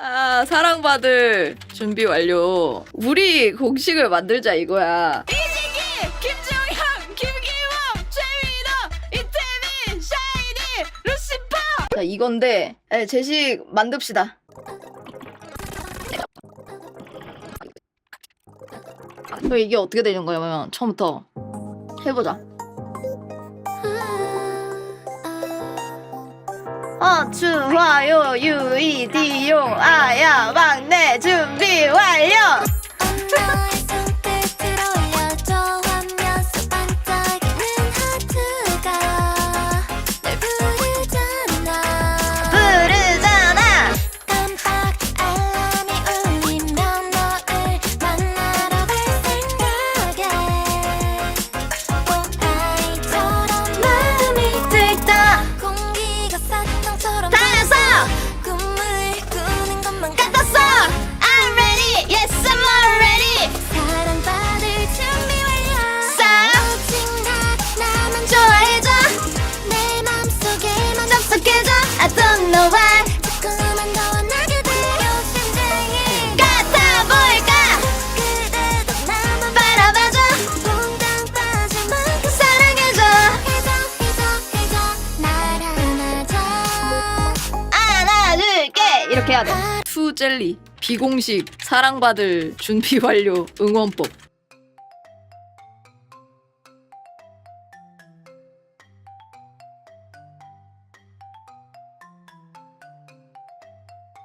아, 사랑받을 준비 완료. 우리 공식을 만들자 이거야. 이진기, 김정형, 김기범, 최민호, 이태민, 샤이니, 루시퍼. 자, 이건데 에, 제식 만듭시다. 그럼 이게 어떻게 되는 거냐면 처음부터 해보자. 어, 좋아요, 유이디 이렇게 해야 돼. 투 젤리, 비공식, 사랑받을 준비 완료, 응원법.